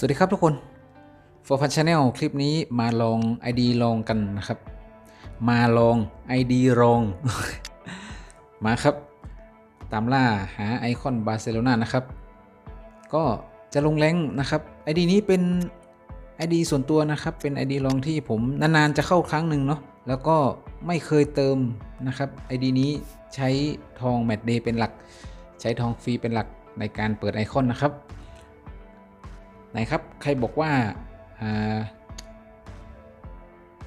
สวัสดีครับทุกคน For Fun Channel คลิปนี้มาลอง ID ลองกันนะครับ มาลอง ID ลอง มาครับ ตามล่าหาไอคอนบาร์เซโลนานะครับ ก็จะลงแรงนะครับ ID นี้เป็น ID ส่วนตัวนะครับ เป็น ID ลองที่ผมนานๆจะเข้าครั้งหนึ่งเนาะ แล้วก็ไม่เคยเติมนะครับ ID นี้ใช้ทองแมตเดย์เป็นหลัก ใช้ทองฟรีเป็นหลักในการเปิดไอคอนนะครับ ไหนครับ ใครบอกว่าอ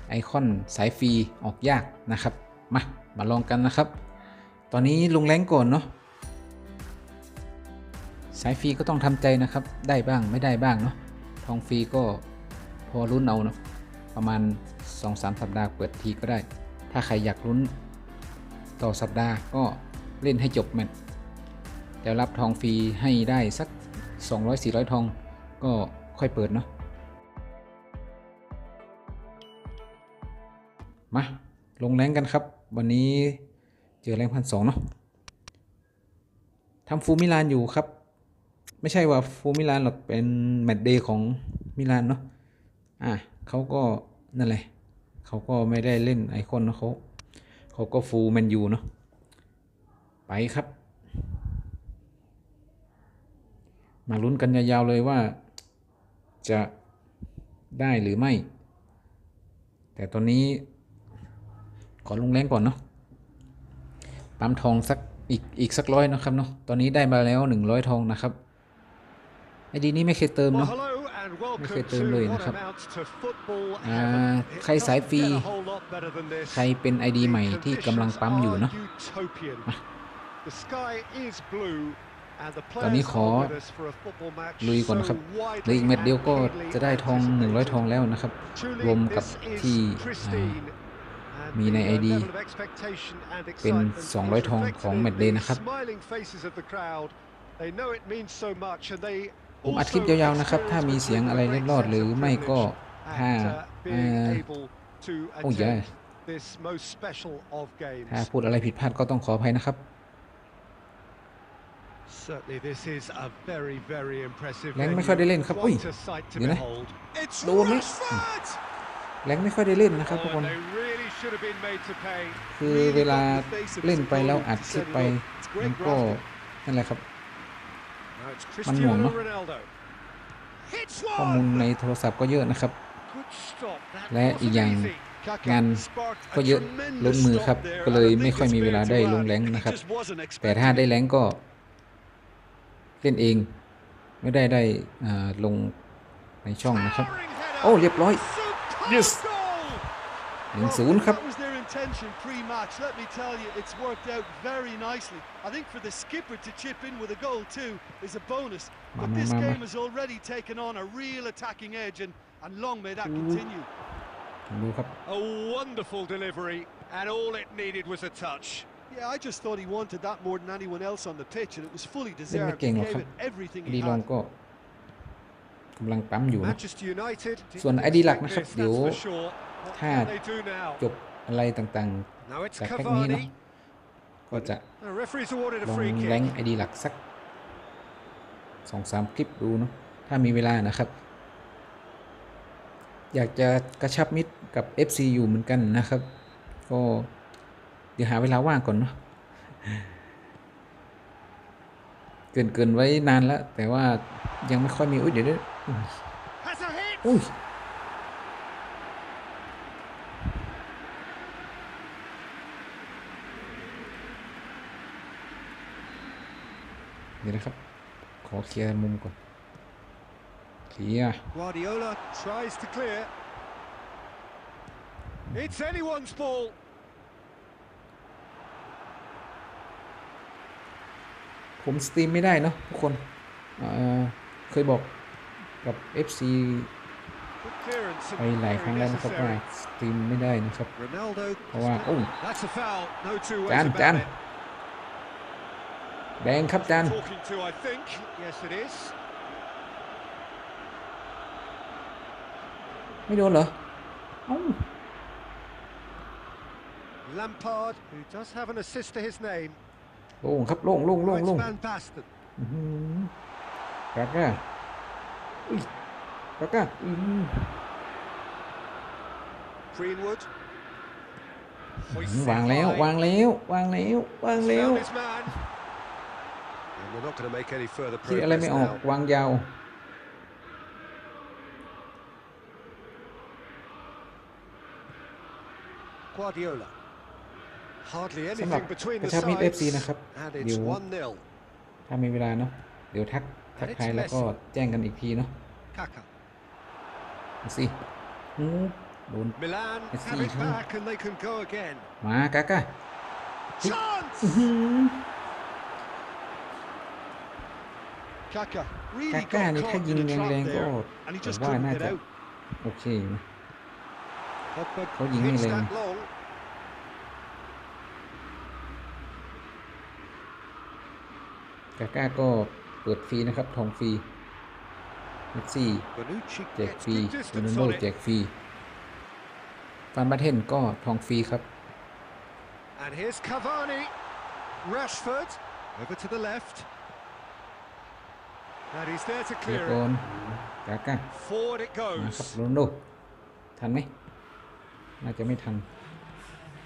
ไอคอนสายฟรีออกยากนะครับ มา มาลองกันนะครับ ตอนนี้ลงแรงก่อนเนาะสายฟรีก็ต้องทำใจนะครับ ได้บ้างไม่ได้บ้างเนาะทองฟรีก็พอลุ้นเอาเนาะประมาณ 2-3 สัปดาห์เปิดทีก็ได้ ถ้าใครอยากลุ้นต่อสัปดาห์ก็เล่นให้จบแมตช์แล้วรับทองฟรีให้ได้สัก 200-400 ทอง ก็ค่อยเปิดเนาะมาลงแรงกันครับ วันนี้เจอแรงพันสองเนาะทำฟูมิลานอยู่ครับ ไม่ใช่ว่าฟูมิลานหรอกเป็นแมตช์เดย์ของมิลานเนาะอะเขาก็นั่นแหละเขาก็ไม่ได้เล่นไอคอนเนาะเขาเขาก็ฟูแมนยูเนาะไปครับ มาลุ้นกันยาวๆเลยว่า จะได้หรือไม่ แต่ตอนนี้ ขอลงแรงก่อนเนาะปั๊มทองสักอีกอีกสักร้อยนะครับเนาะตอนนี้ได้มาแล้ว100ทองนะครับไอดีนี้ไม่เคยเติมเนาะไม่เคยเติมเลยนะครับอ่าใครสายฟรี ใครเป็น ID ใหม่ที่กำลังปั๊มอยู่เนาะ ตอนนี้ขอลุยก่อนนะครับเหลืออีกเม็ดเดียวก็จะได้ทอง 100 ทองแล้วนะครับ รวมกับที่อ่ามีใน ID เป็น 200 ทองของแมตเดย์นะครับผมอัดคลิปยาวๆนะครับ ถ้ามีเสียงอะไรเล็ดรอดหรือไม่ก็ถ้าเอ่อโอ้ยแย่ถ้าพูดอะไรผิดพลาดก็ต้องขออภัยนะครับ แรงไม่ค่อยได้เล่นครับอุ้ยเดี๋เดี๋ยยววนะนะโดโดนนไหไหมมแรงไม่ค่อยได้เล่นนะครับทุกคนคือเวลาเล่นไปแล้วอัดคลิปไปมันก็นั่นแหละครับ มันหน่วงเนาะข้อมูลในโทรศัพท์ก็เยอะนะครับ และอีกอย่างงานก็เยอะล้นมือครับ ก็เลยไม่ค่อยมีเวลาได้ลงแรงนะครับ แต่ถ้าได้แรงก็ เล่นเอง ไม่ได้ได้อ่าลงในช่องนะครับ โอ้ เรียบร้อย yes หนึ่งศูนย์ครับ That was their intention pre-match. Let me tell you, it's worked out very nicely. I think for the skipper to chip in with a goal too is a bonus. But Mama, this mama. game has already taken on a real attacking edge, and, and long may that continue. ดูครับ A wonderful delivery, and all it needed was a touch. Yeah, I just thought he wanted that more than anyone else on the pitch, and it was fully เล่นไม่ deserved. เก่ง He หรอกค gave รับ it everything ดี he ลอง had. ก็กำลังปั๊มอยู่นะ Manchester United. ส่วน ID หลักนะครับเดี๋ยว That's for sure. What ถ้า can they do now? จบอะไรต่าง Now it's ๆจากแพ็กนี้เนาะ Cavani. ก็จะ The referee's awarded ล a อง free แรง kick. ไอดีหลักสักสองสามคลิปดูเนาะถ้ามีเวลานะครับ อยากจะกระชับมิตรกับ FC อยู่เหมือนกันนะครับ ก็เดี๋ยวหาเวลาว่างก่อนเนาะเกินเกินไว้นานแล้ว แต่ว่ายังไม่ค่อยมี อุ้ยเดี๋ยวเดี๋ยวอุ้ยเดี๋ยวนะครับ ขอเคลียร์มุมก่อนเคลียร์ Guardiola tries to clear. It's anyone's ball. ผมสตรีมไม่ได้เนาะทุกคนเอ่อเคยบอกกับ FC Good clearance. ไปหลายครั้งแล้วนะครับว่าสตรีมไม่ได้นะครับ Ronaldo. เพราะว่าโอ้ That's a foul. No two ways จาน about จาน it. แดงครับจาน Talking to, I think. Yes, it is. ไม่โดนเหรอเอ้า Lampard, who does have an assist to his name. โล่งครับโล่งโล่งโล่ง Right โล่ง Van Basten. อื้อหือครับว่าอุ้ยกาก้าอืม Greenwood. วางแล้ววางแล้ววางแล้ววางแล้ว Found his man. And we're not going to make any further คิดอะไร progress ไม่ออก now. วางยาว Guardiola. Hardly สำหรับ anything between กระ the ชับมิตร sides. FC นะครับ And เดี๋ it's ยว 1-0. ถ้ามีเวลาเนาะเดี๋ยวทักทักทายแล้วก็แจ้งกันอีกทีเนาะ Kaka. ดูสิหูโดน Milan Let's have see it how- back and they can go again. มากาก้า Chance! หืม Kaka กา really ก้า got นี่ถ้า caught ยิง in the แรง trap ๆก็ there, and he ผม just ว่า couldn't น่า get จะ out. โอเคนะ Pogba เขายิงไม่ hits แรง that long. กาก้าก็เปิดฟรีนะครับ ทองฟรีเมสซี่ Bonucci แจก gets ฟรี good โรนัล distance โด on แจ it. กฟรีฟันบาเทนก็ทองฟรีครับ And here's Cavani. Rashford over to the left. And he's there to เกีย clear โก it. นกาก้า Forward it มาครับ goes. โรนัลโดทันไหมน่าจะไม่ทัน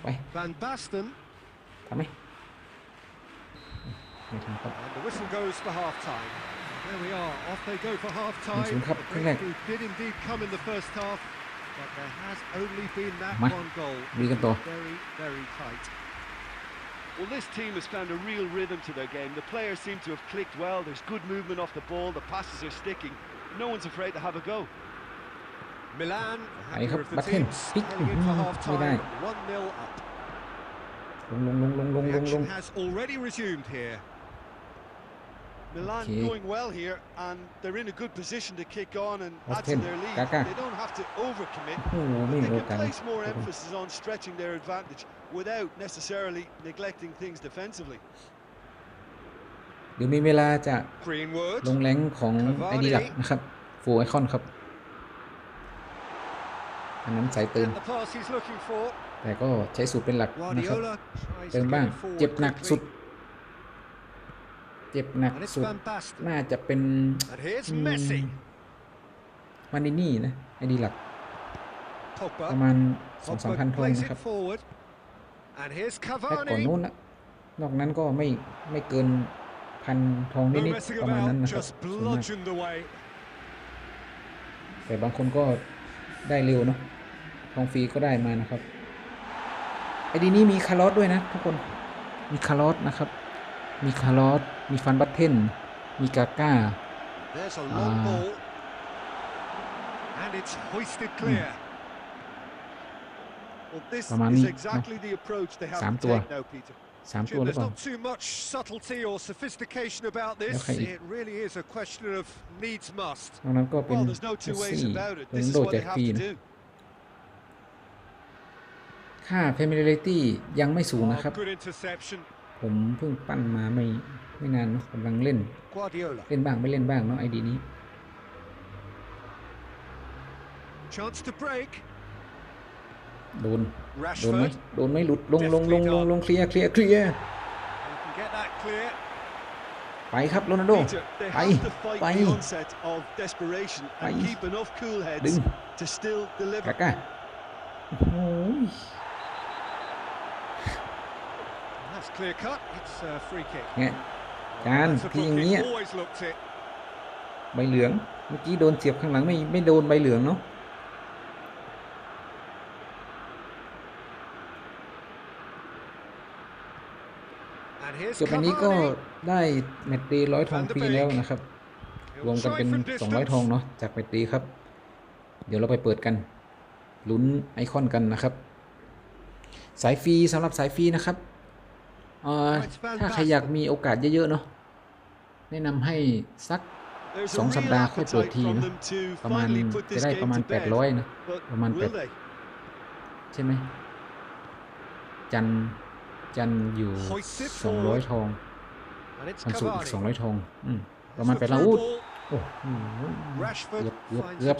ไป Van Basten. ทันไหมไม่ทัน ครับ And the whistle goes for half time. There we are. Off they go for half หนึ่ง time. ศูนย์ครับ The ครึ่งแรก breakthrough did indeed come in the first half. But there has only been that Ma. one goal. ลุยกันต่อ Very, very tight. Well, this team has found a real rhythm to their game. The players seem to have clicked well. There's good movement off the ball. The passes are sticking. No one's afraid to have a go. Milan, the ไปครับ happier of the บัตเทน teams, ปิก heading in for half ไม่ได้ time. 1-0 up. ลงลงลงลงลง The ลงล action ง has already resumed here. Milan Okay. going well here, and they're in a good position to kick on and add to Austin, their lead. Kaka. They don't have to overcommit. โอ้โห But ไม่ they มีโอ can กาส place more ครับผม emphasis on stretching their advantage without necessarily neglecting things defensively. เดี๋ยวมีเวลาจะ Greenwood. ลงแรงของ Cavani ไอดีหลักนะครับฟูไอคอนครับ อันนั้นสายเติม And the pass he's looking for. แต่ก็ใช้สูตรเป็นหลักนะครับ Guardiola tries เติ to ม get บ้าง it forward เจ็บหนัก quickly. สุด เจ็บหนัก And it's สุด Van Basten. น่าจะเป็น And here's อืม Messi. มานินี่นะ ไอดีหลัก Pogba. ประมาณสองสาม Pogba พันทอง plays นะครั it บ forward. And here's แค่ก่อน Cavani. นู้นนะนอกนั้นก็ไม่ไม่เกินพันทอง No นิด messing ๆประมาณนั้น about, นะครับ just ส่วนมาก bludgeoned away. แต่บางคนก็ได้เร็วเนาะทองฟรีก็ได้มานะครับไอดีนี้มีคาร์ลอสด้วยนะทุกคนมีคาร์ลอสนะครับ มีคาร์ลอส มีฟันบัตเทน มีกาก้า There's a long Ah. ball. And it's hoisted clear. Well, this Come on, is Nick. exactly the approach they have Sám to tua. take now, Peter. สามตัว Jim, หรือ there's เปล่า not too much subtlety or sophistication about this. Okay. It really is a question of needs must. ตรงนั้นก็เป็น Well, there's no เม two ส ways ซี่ about it. โร This นัล is โด what แจ they ก have ฟรี to นะ do. ค่า familiarity ยังไม่สูง Oh, นะครับ good interception. ผมเพิ่งปั้นมาไม่ ไม่นานเนอะกำลังเล่น Guardiola. เล่นบ้างไม่เล่นบ้างเนาะไอดีนี้ Chance to break. โดน โดนไหม Rashford. โดนไหมหลุด ลงลงลงลงลงเคลียร์เคลียร์เคลียร์ You can get that clear. ไปครับโรนัลโด Peter, they Bye. have to fight Bye. the onset of desperation and Bye. keep enough cool ดึ heads ง to still กา deliver. ก้าโอ้โห That's clear cut. It's a free kick. เนี่ย Can, That's a khi booking. nghĩa. Always looked it. ใบเหลืองเมื่อกี้โดนเสียบข้างหลังไม่ไม่โดนใบเหลืองเนาะ And here's จบอันนี้ก็ Cavani. ได้แมตช์เดย์ร้อยทองฟรีแล้วนะครับ รวม He'll กัน try เป็น from 200 ทอง distance. เนาะจากแมตช์เดย์ครับ เดี๋ยวเราไปเปิดกันลุ้นไอคอนกันนะครับ สายฟรีสำหรับสายฟรีนะครับ เออถ้าใครอยากมีโอกาสเยอะ ๆ เนาะแนะนำให้สักสองสัปดาห์ค่อยเปิดที from นะประมาณจะได้ประมาณ 800 นะ ประมาณ 8 ใช่ไหม จันจันอยู่ 200 ทองวันศุกร์อีก 200 ทองอประมาณ8ล้าน through อู้ ball. โอ้โหเกือบเกือบเกือบ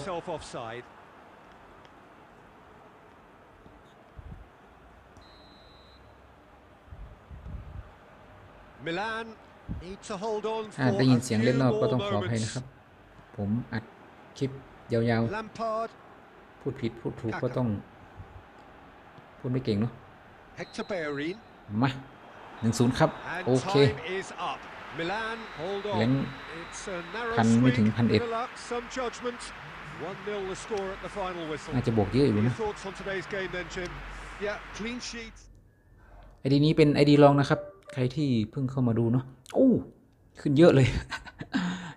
himself offside. Milan need to hold on ถ้า for ได้ยิน a เสียง few เล่นรอบก็ more ต้องขออภัย moments. นะครับ ผมอัดคลิปยาว Lampard, ๆพูดผิดพูดถูกก็ต้อง พูดไม่เก่งเนาะ Hector Bellerin, มาหนึ่งศูนย์ครับ and โอเค time is up. Milan, hold เล้ง on. It's a narrow พันไม่ถึง swing, พันเอ็ด bit of luck, some judgment. 1-0 the score at the final whistle. น่าจะบวกเยอะอยู่ Your นะ thoughts on today's game then, Jim? Yeah, clean sheet. ไอดีนี้เป็นไอดีลองนะครับ ใครที่เพิ่งเข้ามาดูเนาะโอ้ขึ้นเยอะเลย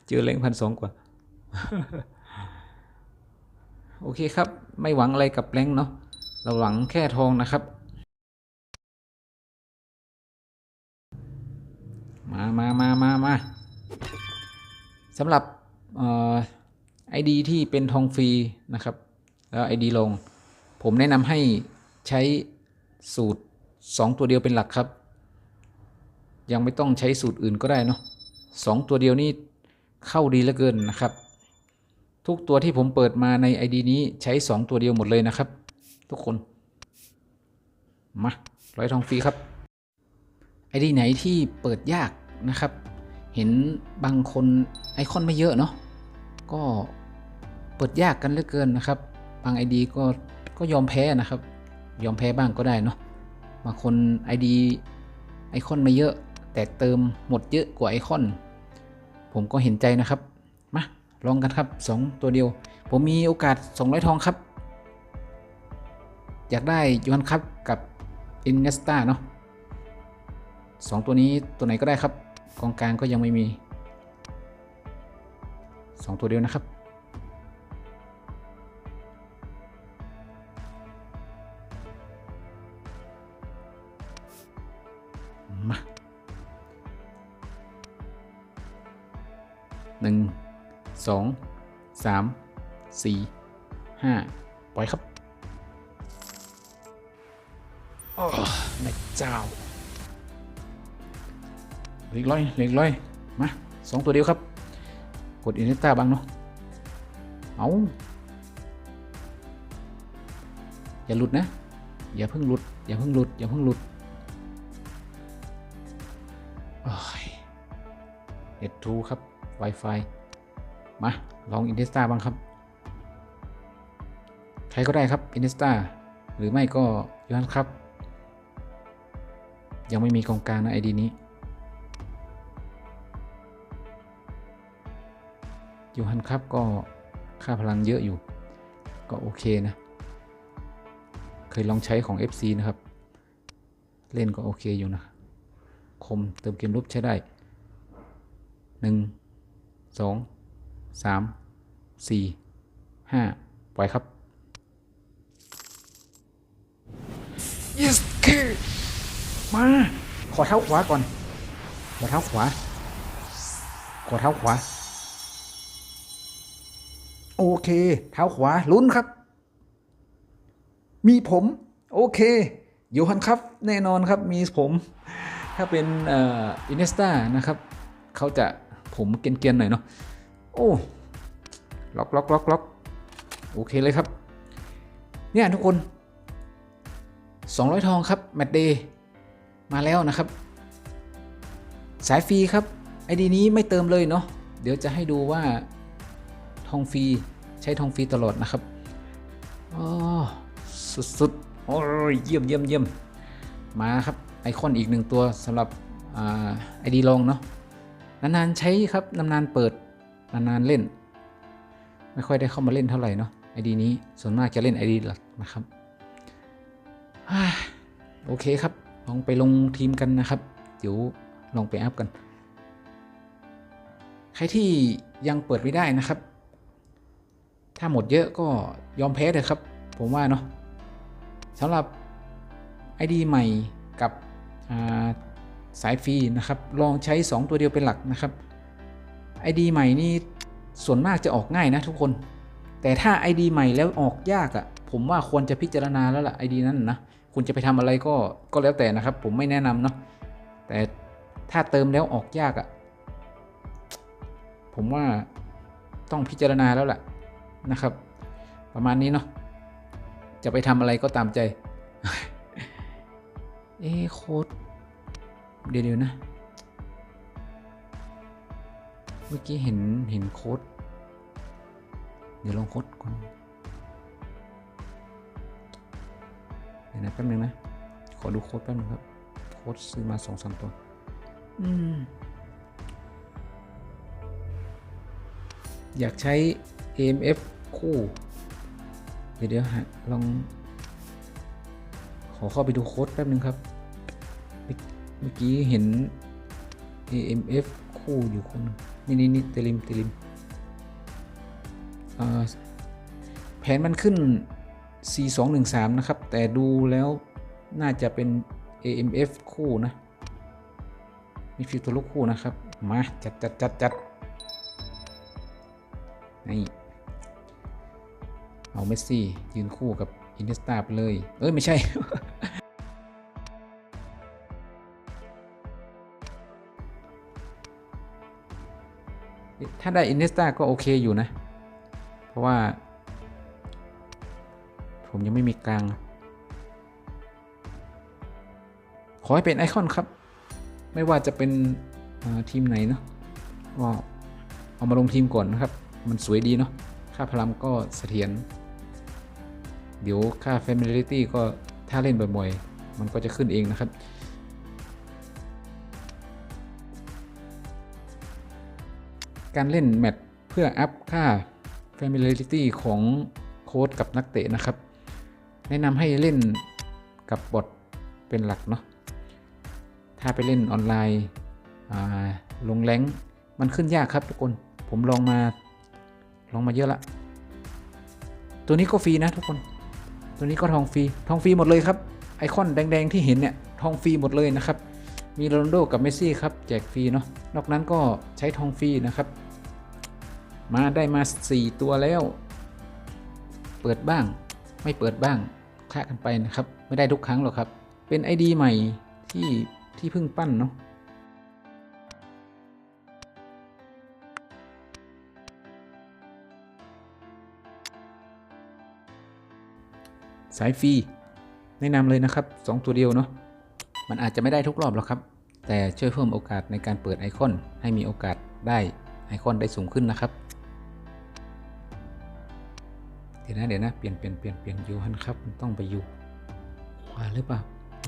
เจอแรงพันสองกว่า โอเคครับ ไม่หวังอะไรกับแรงเนาะเราหวังแค่ทองนะครับ มามามามามาสำหรับไอดีที่เป็นทองฟรีนะครับ แล้วไอดีลง ผมแนะนำให้ใช้สูตร 2 ตัวเดียวเป็นหลักครับ ยังไม่ต้องใช้สูตรอื่นก็ได้เนาะสองตัวเดียวนี่เข้าดีเหลือเกินนะครับ ทุกตัวที่ผมเปิดมาใน ID นี้ใช้ 2 ตัวเดียวหมดเลยนะครับ ทุกคน มาร้อยทองฟรีครับไอดีไหนที่เปิดยากนะครับ เห็นบางคนไอคอนไม่เยอะเนาะก็เปิดยากกันเหลือเกินนะครับ บาง ID ก็ก็ยอมแพ้นะครับ ยอมแพ้บ้างก็ได้เนาะบางคน ID ไอคอนไม่เยอะ แต่เติมหมดเยอะกว่าไอคอน ผมก็เห็นใจนะครับ มาลองกันครับ 2 ตัวเดียว ผมมีโอกาส 200 ทองครับ อยากได้ยูฮันครับกับอินเนสตาเนาะสองตัวนี้ตัวไหนก็ได้ครับ กองกลางก็ยังไม่มี 2 ตัวเดียวนะครับ 2 3 4 5 ปล่อยครับโอ้แม่เจ้าเล็กร้อยเล็กร้อย มาสองตัวเดียวครับ กดอินเตอร์ตาบ้างเนาะ เอาอย่าหลุดนะ อย่าเพิ่งหลุด อย่าเพิ่งหลุด อย่าเพิ่งหลุดเอ็ดทูครับไวไฟ มา ลอง i n t e s t a บ้างครับ ใครก็ได้ครับ i n t e s t a หรือไม่ก็ยูฮันครับ ยังไม่มีกองกลางนะไอดีนี้ยูฮันครับก็ค่าพลังเยอะอยู่ ก็โอเคนะ เคยลองใช้ของ FC นะครับ เล่นก็โอเคอยู่นะ คมเติมเกมรุบใช้ได้หนึ่ง สองสามสี่ห้าปล่อยครับ yes คือมา ขอเท้าขวาก่อน ขอเท้าขวา ขอเท้าขวา โอเค เท้าขวาลุ้นครับ มีผม โอเคโยฮันครับ แน่นอนครับมีผม ถ้าเป็นอินเนสตานะครับ เขาจะผมเกรียนๆหน่อยเนาะ โอ้ล็อกล็อกล็อกล็อกโอเคเลยครับ เนี่ยทุกคน 200 ทองครับแมตเดย์มาแล้วนะครับ สายฟรีครับไอดีนี้ไม่เติมเลยเนาะเดี๋ยวจะให้ดูว่าทองฟรีใช้ทองฟรีตลอดนะครับอ๋อสุดๆโอ้ยเยี่ยมเยี่ยมเยี่ยมมาครับไอคอนอีกหนึ่งตัวสำหรับไอดีลองเนาะนานๆใช้ครับนานๆเปิด นานๆเล่น ไม่ค่อยได้เข้ามาเล่นเท่าไหร่เนาะไอดีนี้ส่วนมากจะเล่นไอดีหลักนะครับโอเคครับ ลองไปลงทีมกันนะครับ เดี๋ยวลองไปอัพกัน ใครที่ยังเปิดไม่ได้นะครับ ถ้าหมดเยอะก็ยอมแพ้เลยครับ ผมว่าเนาะสำหรับ ID ใหม่กับสายฟรีนะครับ ลองใช้ 2 ตัวเดียวเป็นหลักนะครับ ID ใหม่นี่ส่วนมากจะออกง่ายนะทุกคน แต่ถ้า ID ใหม่แล้วออกยากอะ่ะ ผมว่าควรจะพิจารณาแล้วล่ะ ID นั้นนะ คุณจะไปทำอะไรก็ก็แล้วแต่นะครับ ผมไม่แนะนำเนาะ แต่ถ้าเติมแล้วออกยากอะ่ะ ผมว่าต้องพิจารณาแล้วล่ะนะครับ ประมาณนี้เนาะ จะไปทำอะไรก็ตามใจ เอโค้ดเดี๋ยวนะ เมื่อกี้เห็นเห็นโค้ด เดี๋ยวลองโค้ดก่อนเดี๋ยวนะแป๊บนึงนะ ขอดูโค้ดแป๊บนึงครับ โค้ดซื้อมาสองสามตัว อืม อยากใช้ AMF คู่ เดี๋ยวเดี๋ยวฮะลอง ขอเข้าไปดูโค้ดแป๊บนึงครับ เมื่อเมื่อกี้เห็น AMF คู่อยู่คนหนึ่ง นี่นี่นี่เตลิมเตลิมแผนมันขึ้น4213 นะครับ แต่ดูแล้วน่าจะเป็น AMF คู่นะ มีฟิวตัวลูกคู่นะครับ มา จัดจัดจัดจัดนี่เอาเมสซี่ ยืนคู่กับอินเนสตาไปเลย เอ้ย ไม่ใช่ ถ้าได้อินเนสตาก็โอเคอยู่นะ เพราะว่า ผมยังไม่มีกลาง ขอให้เป็นไอคอนครับ ไม่ว่าจะเป็นทีมไหนเนาะก็เอามาลงทีมก่อนนะครับ มันสวยดีเนาะ ค่าพลังก็เสถียร เดี๋ยวค่า familiarity ก็ถ้าเล่นบ่อยๆ มันก็จะขึ้นเองนะครับ การเล่นแมตช์เพื่ออัพค่า familiarity ของโค้ดกับนักเตะนะครับ แนะนำให้เล่นกับบอทเป็นหลักเนาะถ้าไปเล่นออนไลน์ลงแรงมันขึ้นยากครับทุกคน ผมลองมาลองมาเยอะละ ตัวนี้ก็ฟรีนะทุกคน ตัวนี้ก็ทองฟรี ทองฟรีหมดเลยครับ ไอคอนแดงๆที่เห็นเนี่ยทองฟรีหมดเลยนะครับ มีโรนโดกับเมสซี่ครับ แจกฟรีเนาะนอกนั้นก็ใช้ทองฟรีนะครับ มาได้มา 4 ตัวแล้ว เปิดบ้าง ไม่เปิดบ้างคละกันไปนะครับ ไม่ได้ทุกครั้งหรอกครับ เป็น ID ใหม่ที่ที่เพิ่งปั้นเนาะสายฟรีแนะนำเลยนะครับ 2 ตัวเดียวเนาะ มันอาจจะไม่ได้ทุกรอบหรอกครับ แต่ช่วยเพิ่มโอกาสในการเปิดไอคอน ให้มีโอกาสได้ไอคอนได้สูงขึ้นนะครับ เดี๋ยวนะเดี๋ยวนะเปลี่ยนเปลี่ยนเปลี่ยนเปลี่ยนยูฮันครับมันต้องไปอยู่ขวาหรือเปล่า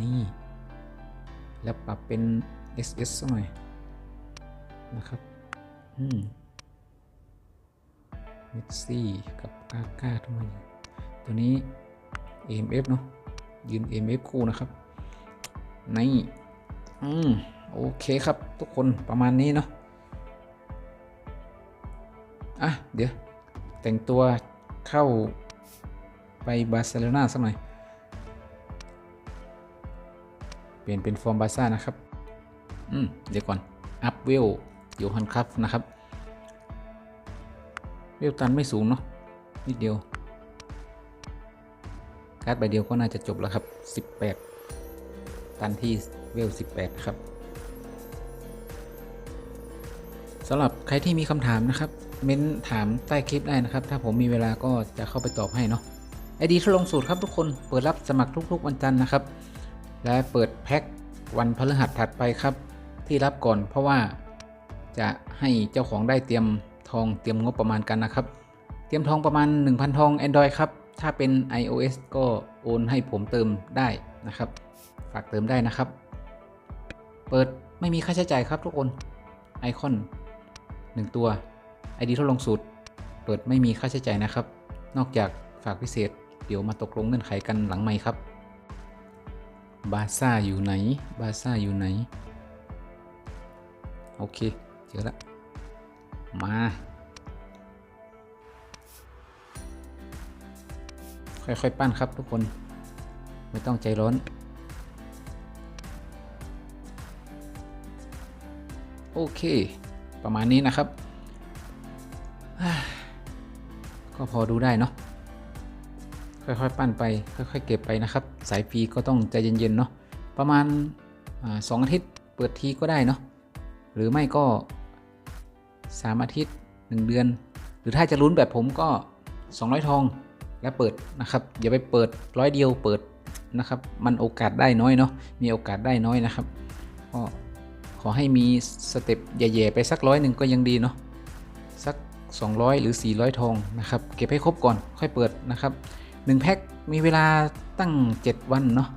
นี่ แล้วปรับเป็น SS หน่อยนะครับอืมเมสซี่กับกาก้าทำไมตัวนี้ AMF เนาะยืน AMF คู่นะครับ นี่อืมโอเคครับทุกคนประมาณนี้เนาะอะเดี๋ยวแต่งตัวเข้าไปบาร์เซโลนาสักหน่อย เปลี่ยนเป็นฟอร์มบาซ่านะครับ อืม เดี๋ยวก่อน อัพเวลโยฮันครับนะครับ เวลตันไม่สูงเนาะนิดเดียว การ์ดใบเดียวก็น่าจะจบแล้วครับ 18 ตันที่เวล 18 ครับสำหรับใครที่มีคำถามนะครับ เม้นถามใต้คลิปได้นะครับ ถ้าผมมีเวลาก็จะเข้าไปตอบให้เนาะไอดีทดลองสูตรครับทุกคนเปิดรับสมัครทุก ๆ วันจันทร์นะครับ และเปิดแพ็ควันพฤหัสถัดไปครับ ที่รับก่อนเพราะว่าจะให้เจ้าของได้เตรียมทองเตรียมงบประมาณกันนะครับ เตรียมทองประมาณ 1,000 ทอง Android ครับ ถ้าเป็น iOS ก็โอนให้ผมเติมได้นะครับ ฝากเติมได้นะครับ เปิดไม่มีค่าใช้จ่ายครับทุกคนไอคอน 1 ตัว ID ทดลองสูตร เปิดไม่มีค่าใช้จ่ายนะครับ นอกจากฝากพิเศษ เดี๋ยวมาตกลงเงื่อนไขกันหลังไม่ครับบาซ่าอยู่ไหนบาซ่าอยู่ไหน โอเค เจอแล้วมา ค่อยๆ ปั้นครับทุกคน ไม่ต้องใจร้อน โอเค ประมาณนี้นะครับ ก็พอดูได้เนาะค่อยๆปั้นไป ค่อยๆเก็บไปนะครับ สายฟีก็ต้องใจเย็นๆเนาะประมาณสองอาทิตย์เปิดทีก็ได้เนาะหรือไม่ก็ 3 อาทิตย์ 1 เดือน หรือถ้าจะลุ้นแบบผมก็ 200 ทองแล้วเปิดนะครับอย่าไปเปิดร้อยเดียวเปิดนะครับ มันโอกาสได้น้อยเนาะมีโอกาสได้น้อยนะครับก็ ขอให้มีสเต็ปแย่ๆไปสักร้อยหนึ่งก็ยังดีเนาะสัก 200 หรือ 400 ทองนะครับเก็บให้ครบก่อนค่อยเปิดนะครับ1แพ็คมีเวลาตั้ง 7 วันเนาะ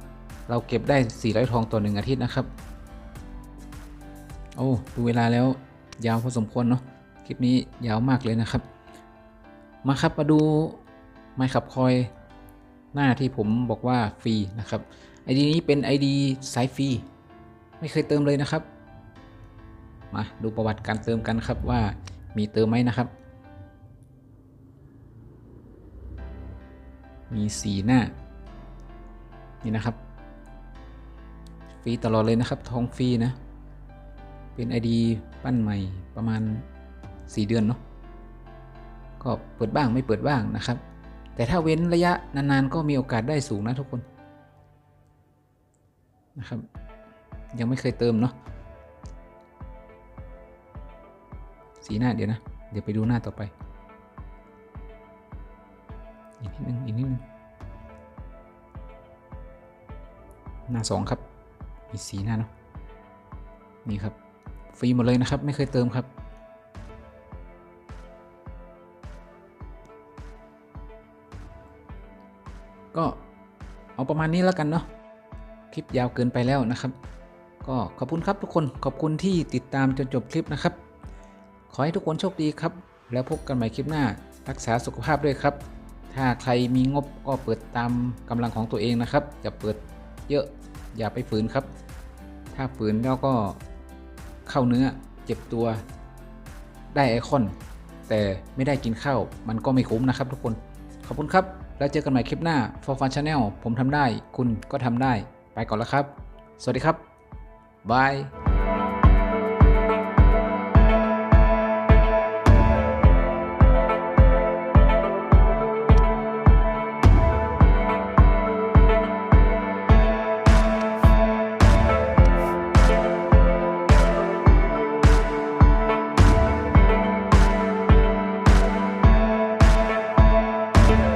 เราเก็บได้ 400 ทองต่อ 1 อาทิตย์นะครับ โอ้ดูเวลาแล้วยาวพอสมควรเนาะคลิปนี้ยาวมากเลยนะครับ มาครับมาดูไมค์ขับคอยหน้าที่ผมบอกว่าฟรีนะครับ ID นี้เป็น ID สายฟรีไม่เคยเติมเลยนะครับ มาดูประวัติการเติมกันครับว่ามีเติมไหมนะครับ มีสีหน้า นี่นะครับ ฟรีตลอดเลยนะครับทองฟรีนะ เป็น ID ปั้นใหม่ประมาณ 4 เดือนเนาะ ก็เปิดบ้างไม่เปิดบ้างนะครับ แต่ถ้าเว้นระยะนานๆ ก็มีโอกาสได้สูงนะทุกคนนะครับ ยังไม่เคยเติมเนาะ สีหน้าเดี๋ยวนะ เดี๋ยวไปดูหน้าต่อไป อีกนิดนึงอีกนิดนึงหน้าสองครับ มีสีหน้าเนาะ นี่ครับ ฟรีหมดเลยนะครับ ไม่เคยเติมครับ ก็เอาประมาณนี้แล้วกันเนาะ คลิปยาวเกินไปแล้วนะครับ ก็ขอบคุณครับทุกคน ขอบคุณที่ติดตามจนจบคลิปนะครับ ขอให้ทุกคนโชคดีครับ แล้วพบกันใหม่คลิปหน้า รักษาสุขภาพด้วยครับ ถ้าใครมีงบก็เปิดตามกำลังของตัวเองนะครับ จะเปิดเยอะอย่าไปฝืนครับ ถ้าฝืนแล้วก็เข้าเนื้อเจ็บตัวได้ไอคอน แต่ไม่ได้กินข้าวมันก็ไม่คุ้มนะครับทุกคน ขอบคุณครับ แล้วเจอกันใหม่คลิปหน้า For Fun Channel ผมทำได้ คุณก็ทำได้ ไปก่อนแล้วครับ สวัสดีครับบาย